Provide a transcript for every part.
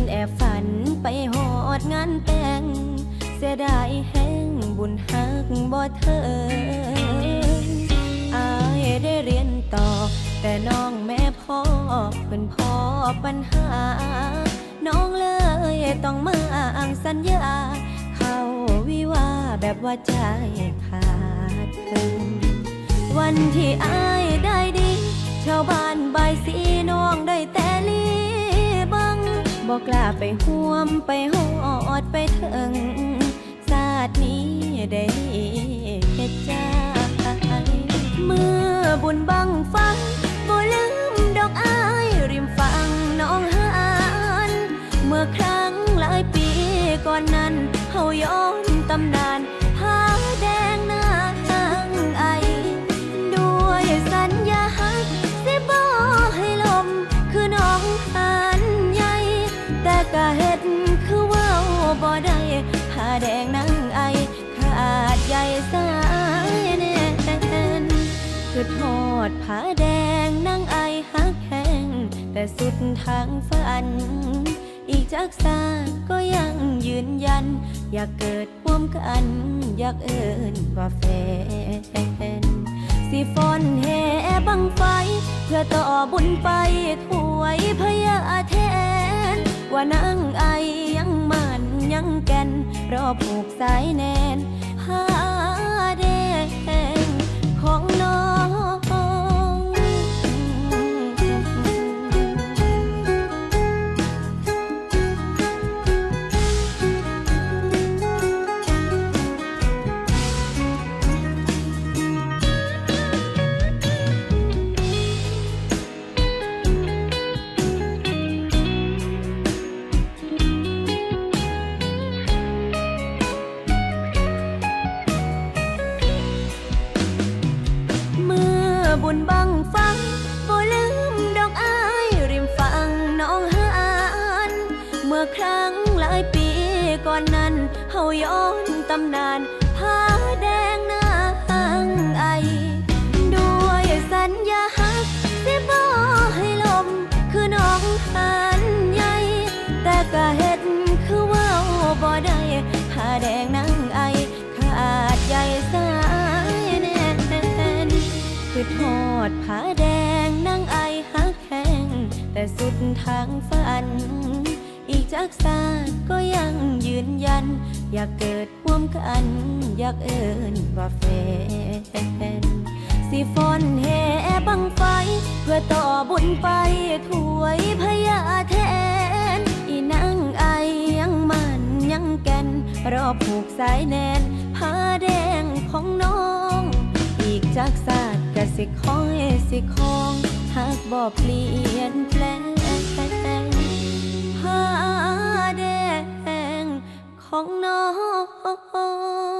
นแอบฝันไปหอดงานแต่ง เสียดายแห้งบุญหักบ่เถิงอายได้เรียนต่อ แต่น้องแม่พ่อเป็นพ่อปัญหา น้องเลยต้องมาอ่างสัญญา เข้าวิวาแบบว่าใจขาดเพิ่งวันที่อายได้ดี ชาวบ้านใบสีน้องได้แต่ลี บอกกล้าไปห่วมไปหอดไปถึงศาสตร์นี้ได้เหตุใจเมื่อบุญบังฟังบ่ลืมดอกอายริมฟังน้องหานเมื่อครั้งหลายปีก่อนนั้นเฮาย้อนตำนาน แต่สุดทางฝัน อีกจากสาก็ยังยืนยัน อยากเกิดร่วมกัน อยากเอินว่าแฟน สิฟอนแห่บังไฟ เพื่อต่อบุญไปถวยพญาแทน ว่านางไอยังมันยังแก่น รอผูกสายแนนหาแดงของน้อง ก็เฮ็ดคือเว้าบ่ได้ผ้าแดงนางไอขาดใยสายแน่นคือทอดผ้าแดงนางไอฮักแห้งแต่สุดทางฝัน อีกจากสาก็ยังยืนยัน อยากเกิดร่วมกัน อยากเอินว่าแฟนสิฟอนแห่บังไฟ เพื่อต่อบุญไปถวยพญาแท แก่น รอผูกสายแนนผ้าแดงของน้อง อีกจากศาสตร์กสิคอยสิคองหากบอกเปลี่ยนแปลงผ้าแดงของน้อง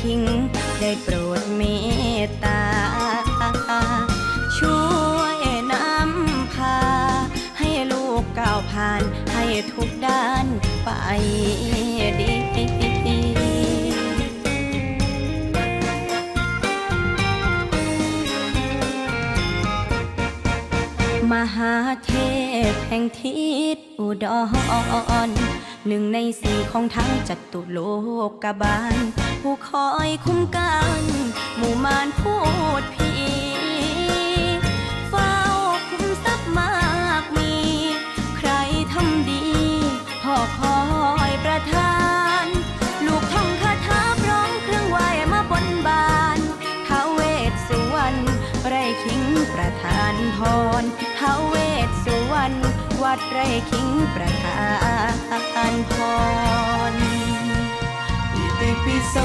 คิง ได้โปรดเมตตา ช่วยนำพา ให้ลูกก้าวผ่าน ให้ทุกด้านไปดีมหาเทพแห่งทิศอุดร หนึ่งในสี่ของทั้งจัตุโลกบาล ผู้คอยคุ้มกัน หมู่มารพูดผีเฝ้าคุ้มทรัพย์มากมี ใครทำดี พ่อคอยประทาน ลูกท่องคาถาพร้อมเครื่องไหวมาบนบานท้าวเวสสุวรรณไรคิงประทานพร ดไรคิงประทานพรอิติปิโส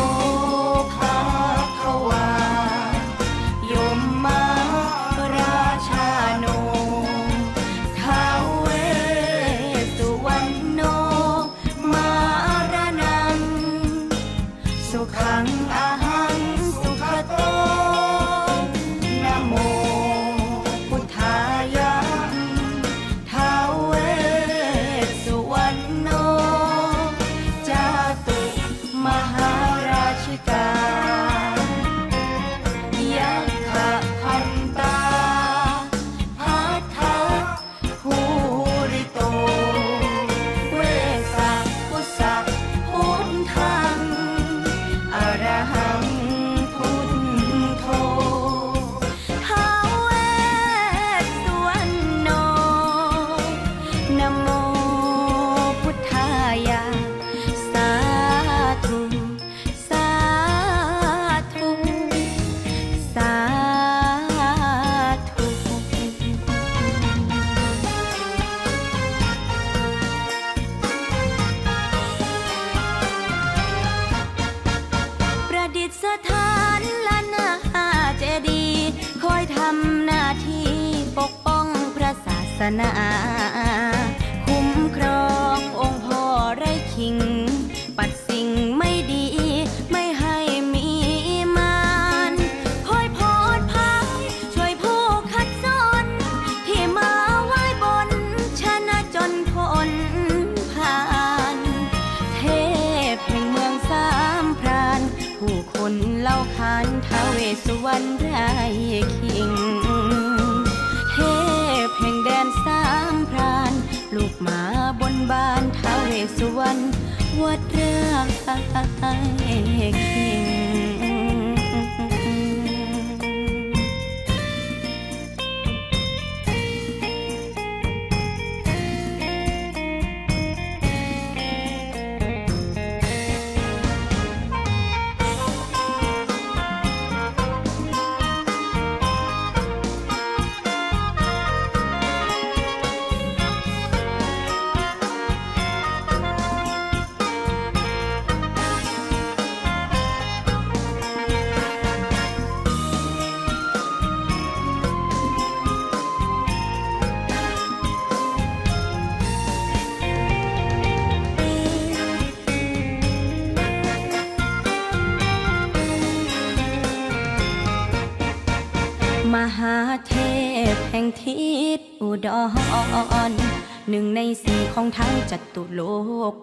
ของทั้งจัตุโล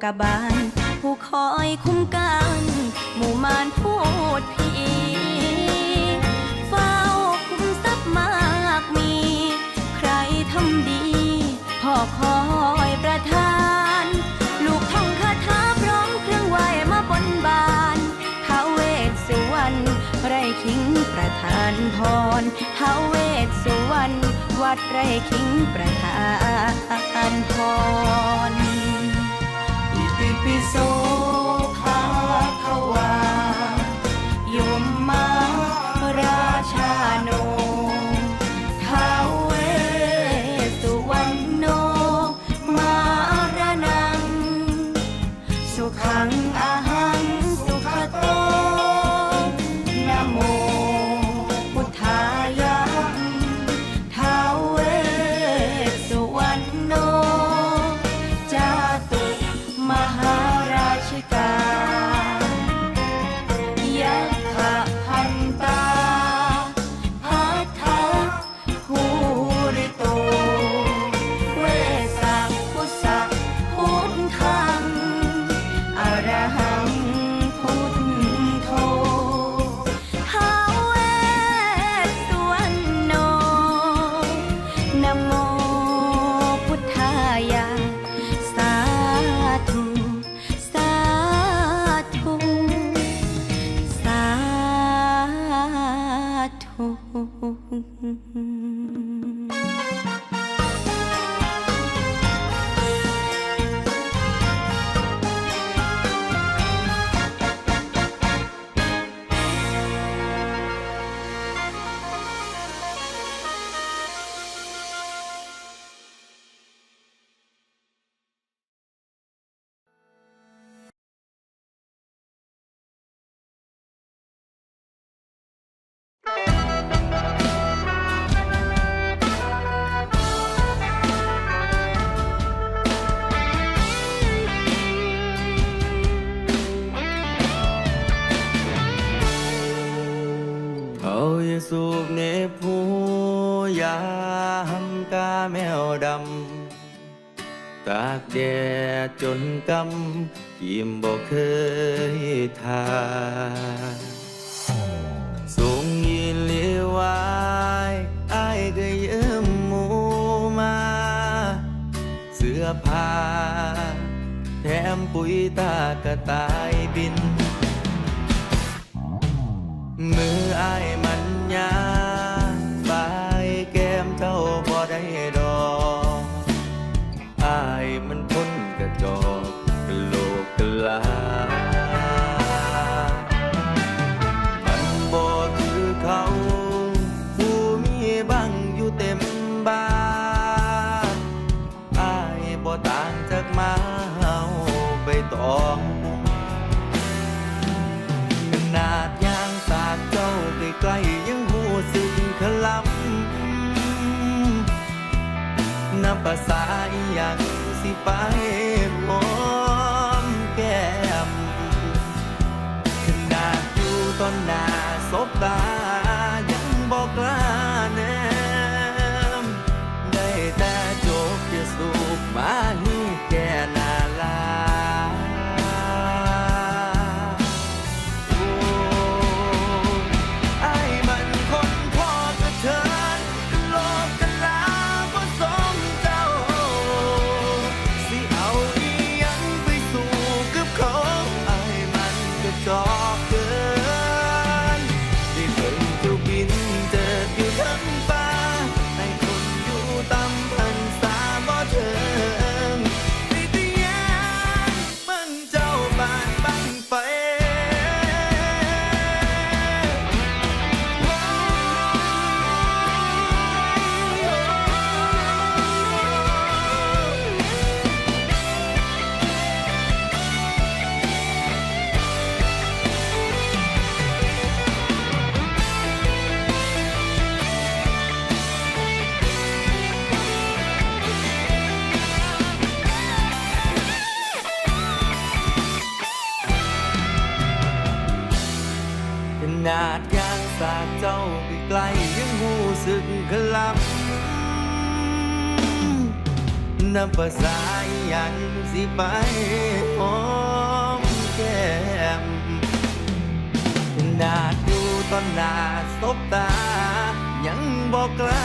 กบาล ผู้คอยคุ้มกันหมู่มารพูดผีเฝ้าคุ้มทรัพย์มากมี ใครทำดี พ่อคอยประทาน ลูกท่องคาถาพร้อมเครื่องไหวมาบนบานท้าวเวสสุวรรณไรคิงประทานพรท้าวเวสสุวรรณวัดไรคิงประทาน พรอิติปิโสากแดดจนกำกิมบอกเคยทาสูงยินเลี้ยวายไอ้ก็เยิ้มมูมา เสื้อผ้า แถมปุ๋ยตากระตายบิน มือไอ้มันยา bye. ำภาษาอย่างสิไปหอมแก้มนาดูตอนหนาสบตา ยังบอกกล้า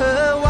ก็บ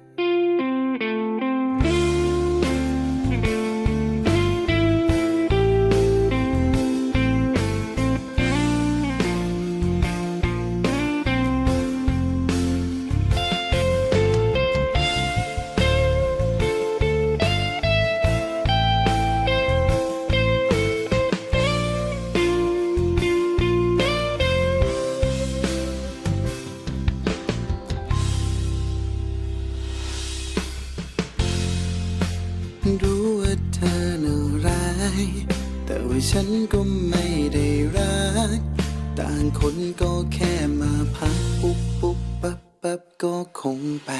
คงไป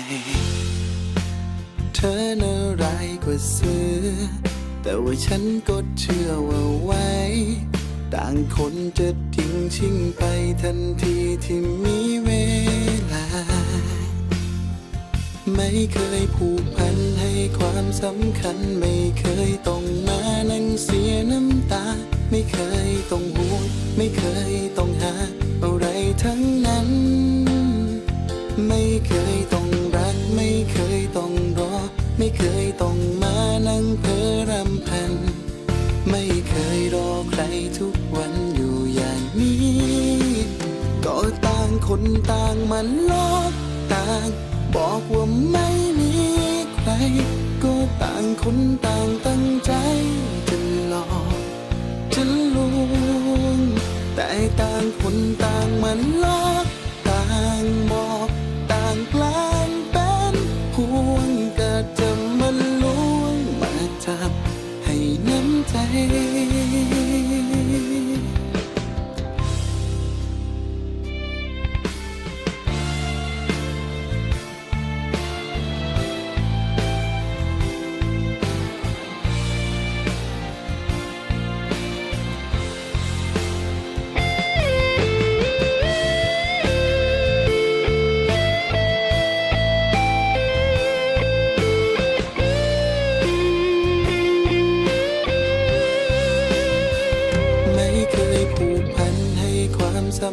เธอน่าร้ายกว่าเสือ แต่ว่าฉันก็เชื่อว่าไว้ ต่างคนจะทิ้งชิงไปทันทีที่มีเวลา ไม่เคยผูกพันให้ความสำคัญ ไม่เคยต้องมานั่งเสียน้ำตา ไม่เคยต้องห่วงไม่เคยต้องหา อะไรทั้ง คนต่างมันลอกต่าง บอกว่าไม่มีใคร ก็ต่างคนต่างตั้งใจจะหลอกจะลวงแต่ต่างคนต่างมันล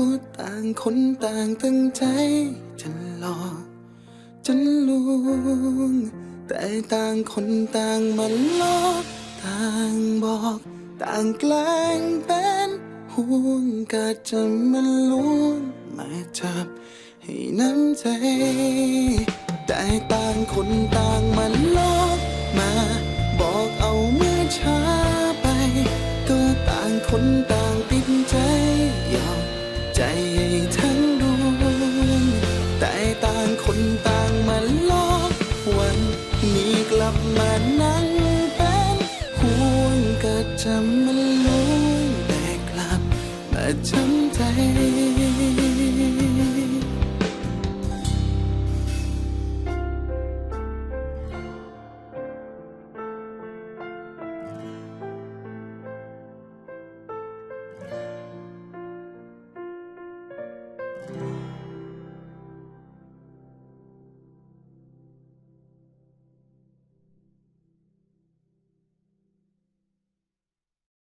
ก็ต่างคนต่างตั้งใจจะหลอกจะลวง แต่ต่างคนต่างมันลอกต่างบอก ต่างแกล้งเป็นห่วงก็จะมันลวงมาจับให้น้ำใจ แต่ต่างคนต่างมันลอกมา บอกเอาเมื่อช้าไป ก็ต่างคนต่าง